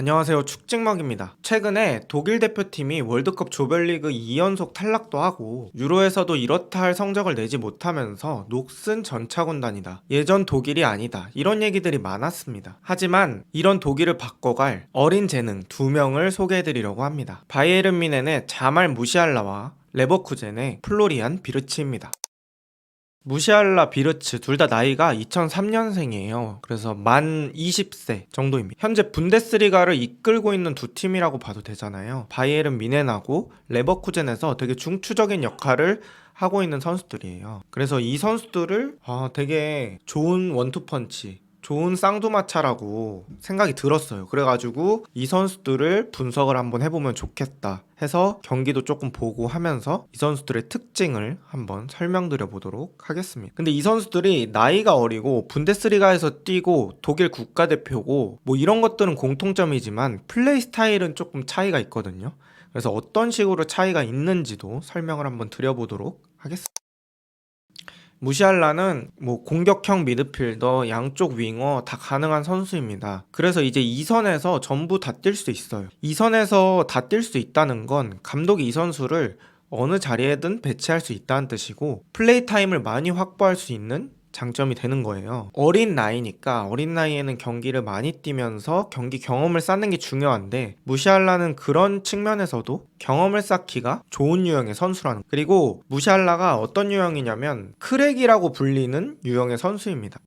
안녕하세요. 축직먹입니다. 최근에 독일 대표팀이 월드컵 조별리그 2연속 탈락도 하고 유로에서도 이렇다 할 성적을 내지 못하면서 녹슨 전차군단이다. 예전 독일이 아니다. 이런 얘기들이 많았습니다. 하지만 이런 독일을 바꿔갈 어린 재능 두 명을 소개해드리려고 합니다. 바이에른 미넨의 자말 무시알라와 레버쿠젠의 플로리안 비르치입니다. 무시알라 비르츠 둘 다 나이가 2003년생이에요. 그래서 만 20세 정도입니다. 현재 분데스리가를 이끌고 있는 두 팀이라고 봐도 되잖아요. 바이에른 미넨하고 레버쿠젠에서 되게 중추적인 역할을 하고 있는 선수들이에요. 그래서 이 선수들을 아, 되게 좋은 원투펀치 좋은 쌍두마차라고 생각이 들었어요. 그래가지고 이 선수들을 분석을 한번 해보면 좋겠다 해서 경기도 조금 보고 하면서 이 선수들의 특징을 한번 설명드려 보도록 하겠습니다. 근데 이 선수들이 나이가 어리고 분데스리가에서 뛰고 독일 국가대표고 뭐 이런 것들은 공통점이지만 플레이 스타일은 조금 차이가 있거든요. 그래서 어떤 식으로 차이가 있는지도 설명을 한번 드려보도록 하겠습니다. 무시알라는 뭐 공격형 미드필더, 양쪽 윙어 다 가능한 선수입니다. 그래서 이제 2선에서 전부 다 뛸 수 있어요. 2선에서 다 뛸 수 있다는 건 감독이 이 선수를 어느 자리에든 배치할 수 있다는 뜻이고 플레이 타임을 많이 확보할 수 있는 장점이 되는 거예요. 어린 나이니까 어린 나이에는 경기를 많이 뛰면서 경기 경험을 쌓는 게 중요한데 무시알라는 그런 측면에서도 경험을 쌓기가 좋은 유형의 선수라는 그리고 무시알라가 어떤 유형이냐면 크랙이라고 불리는 유형의 선수입니다.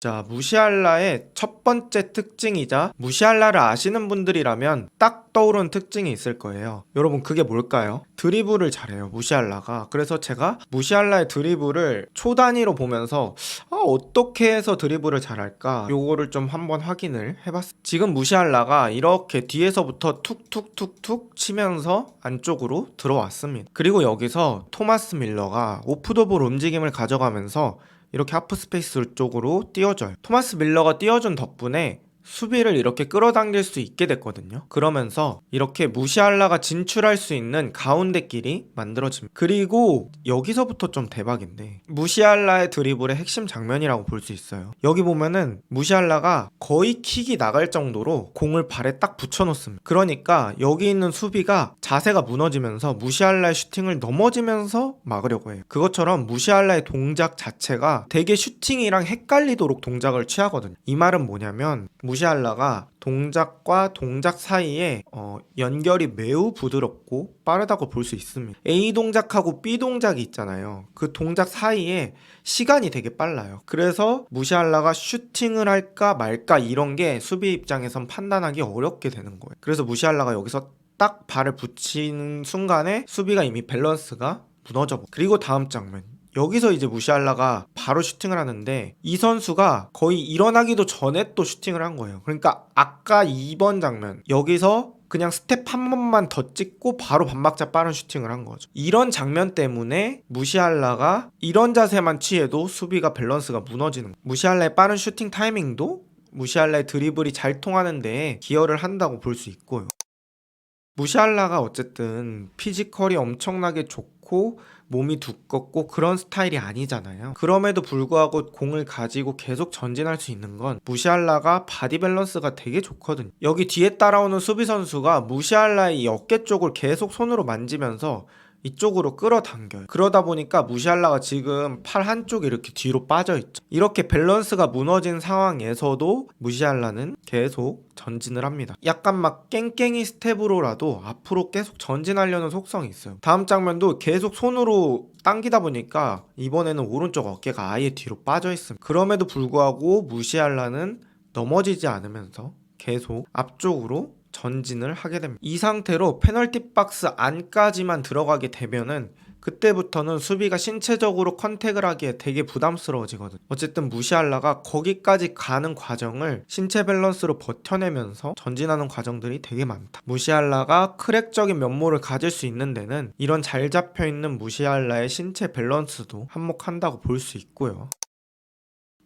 자, 무시알라의 첫 번째 특징이자 무시알라를 아시는 분들이라면 딱 떠오르는 특징이 있을 거예요. 여러분, 그게 뭘까요? 드리블을 잘해요, 무시알라가. 그래서 제가 무시알라의 드리블을 초 단위로 보면서 아, 어떻게 해서 드리블을 잘할까? 요거를 좀 한번 확인을 해봤어요. 지금 무시알라가 이렇게 뒤에서부터 툭툭툭툭 치면서 안쪽으로 들어왔습니다. 그리고 여기서 토마스 밀러가 오프더볼 움직임을 가져가면서 이렇게 하프 스페이스 쪽으로 띄워줘요. 토마스 밀러가 띄워준 덕분에 수비를 이렇게 끌어당길 수 있게 됐거든요. 그러면서 이렇게 무시알라가 진출할 수 있는 가운데 길이 만들어집니다. 그리고 여기서부터 좀 대박인데 무시알라의 드리블의 핵심 장면이라고 볼 수 있어요. 여기 보면은 무시알라가 거의 킥이 나갈 정도로 공을 발에 딱 붙여놓습니다. 그러니까 여기 있는 수비가 자세가 무너지면서 무시알라의 슈팅을 넘어지면서 막으려고 해요. 그것처럼 무시알라의 동작 자체가 되게 슈팅이랑 헷갈리도록 동작을 취하거든요. 이 말은 뭐냐면 무시 알라가 동작과 동작 사이에 어, 연결이 매우 부드럽고 빠르다고 볼 수 있습니다. A 동작하고 B 동작이 있잖아요. 그 동작 사이에 시간이 되게 빨라요. 그래서 무시알라가 슈팅을 할까 말까 이런 게 수비 입장에선 판단하기 어렵게 되는 거예요. 그래서 무시알라가 여기서 딱 발을 붙이는 순간에 수비가 이미 밸런스가 무너져. 버려요. 그리고 다음 장면. 여기서 이제 무시알라가 바로 슈팅을 하는데 이 선수가 거의 일어나기도 전에 또 슈팅을 한 거예요. 그러니까 아까 2번 장면 여기서 그냥 스텝 한 번만 더 찍고 바로 반박자 빠른 슈팅을 한 거죠. 이런 장면 때문에 무시알라가 이런 자세만 취해도 수비가 밸런스가 무너지는 거예요. 무시알라의 빠른 슈팅 타이밍도 무시알라의 드리블이 잘 통하는데 기여를 한다고 볼 수 있고요. 무시알라가 어쨌든 피지컬이 엄청나게 좋고 몸이 두껍고 그런 스타일이 아니잖아요. 그럼에도 불구하고 공을 가지고 계속 전진할 수 있는 건 무시알라가 바디 밸런스가 되게 좋거든요. 여기 뒤에 따라오는 수비 선수가 무시알라의 이 어깨 쪽을 계속 손으로 만지면서 이쪽으로 끌어당겨요. 그러다 보니까 무시알라가 지금 팔 한쪽이 이렇게 뒤로 빠져 있죠. 이렇게 밸런스가 무너진 상황에서도 무시알라는 계속 전진을 합니다. 약간 막 깽깽이 스텝으로라도 앞으로 계속 전진하려는 속성이 있어요. 다음 장면도 계속 손으로 당기다 보니까 이번에는 오른쪽 어깨가 아예 뒤로 빠져 있습니다. 그럼에도 불구하고 무시알라는 넘어지지 않으면서 계속 앞쪽으로 전진을 하게 됩니다. 이 상태로 페널티 박스 안까지만 들어가게 되면은 그때부터는 수비가 신체적으로 컨택을 하기에 되게 부담스러워지거든. 어쨌든 무시알라가 거기까지 가는 과정을 신체 밸런스로 버텨내면서 전진하는 과정들이 되게 많다. 무시알라가 크랙적인 면모를 가질 수 있는 데는 이런 잘 잡혀 있는 무시알라의 신체 밸런스도 한몫한다고 볼 수 있고요.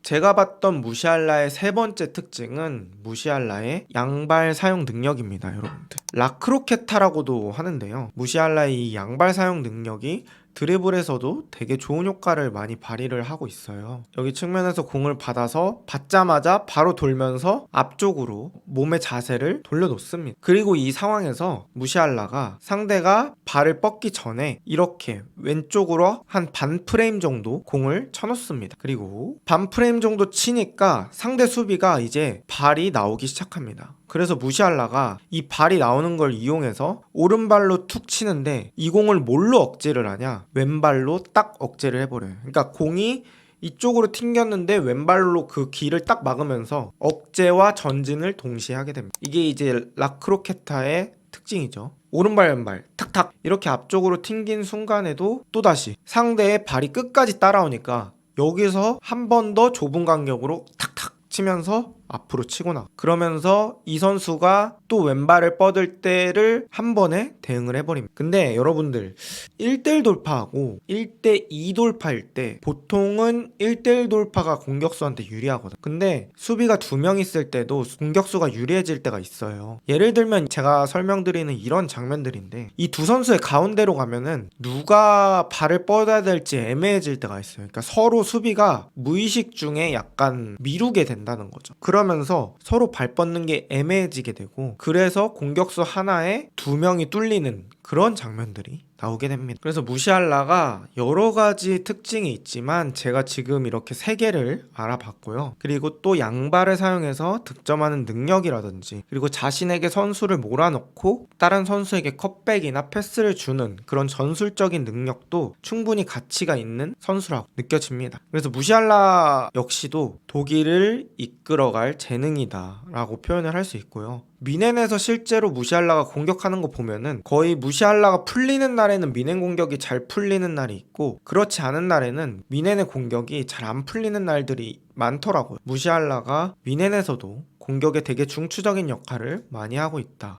제가 봤던 무시알라의 세 번째 특징은 무시알라의 양발 사용 능력입니다, 여러분들. 라크로케타라고도 하는데요. 무시알라의 이 양발 사용 능력이 드리블에서도 되게 좋은 효과를 많이 발휘를 하고 있어요. 여기 측면에서 공을 받아서 받자마자 바로 돌면서 앞쪽으로 몸의 자세를 돌려놓습니다. 그리고 이 상황에서 무시할라가 상대가 발을 뻗기 전에 이렇게 왼쪽으로 한 반 프레임 정도 공을 쳐놓습니다. 그리고 반 프레임 정도 치니까 상대 수비가 이제 발이 나오기 시작합니다. 그래서 무시할라가 이 발이 나오는 걸 이용해서 오른발로 툭 치는데 이 공을 뭘로 억제를 하냐? 왼발로 딱 억제를 해버려요. 그러니까 공이 이쪽으로 튕겼는데 왼발로 그 길을 딱 막으면서 억제와 전진을 동시에 하게 됩니다. 이게 이제 라크로케타의 특징이죠. 오른발 왼발 탁탁 이렇게 앞쪽으로 튕긴 순간에도 또다시 상대의 발이 끝까지 따라오니까 여기서 한 번 더 좁은 간격으로 탁탁 치면서 앞으로 치고 나. 그러면서 이 선수가 또 왼발을 뻗을 때를 한 번에 대응을 해버립니다. 근데 여러분들 1대1 돌파하고 1대2 돌파일 때 보통은 1대1 돌파가 공격수한테 유리하거든. 근데 수비가 두 명 있을 때도 공격수가 유리해질 때가 있어요. 예를 들면 제가 설명드리는 이런 장면들인데 이 두 선수의 가운데로 가면은 누가 발을 뻗어야 될지 애매해질 때가 있어요. 그러니까 서로 수비가 무의식 중에 약간 미루게 된다는 거죠. 그러면서 서로 발 뻗는 게 애매해지게 되고 그래서 공격수 하나에 두 명이 뚫리는 그런 장면들이 나오게 됩니다. 그래서 무시할라가 여러 가지 특징이 있지만 제가 지금 이렇게 세 개를 알아봤고요. 그리고 또 양발을 사용해서 득점하는 능력이라든지 그리고 자신에게 선수를 몰아넣고 다른 선수에게 컵백이나 패스를 주는 그런 전술적인 능력도 충분히 가치가 있는 선수라고 느껴집니다. 그래서 무시할라 역시도 독일을 이끌어갈 재능이다라고 표현을 할 수 있고요. 미넨에서 실제로 무시할라가 공격하는 거 보면은 거의 무시할라가 풀리는 날에는 미넨 공격이 잘 풀리는 날이 있고 그렇지 않은 날에는 미넨의 공격이 잘 안 풀리는 날들이 많더라고요. 무시할라가 미넨에서도 공격에 되게 중추적인 역할을 많이 하고 있다.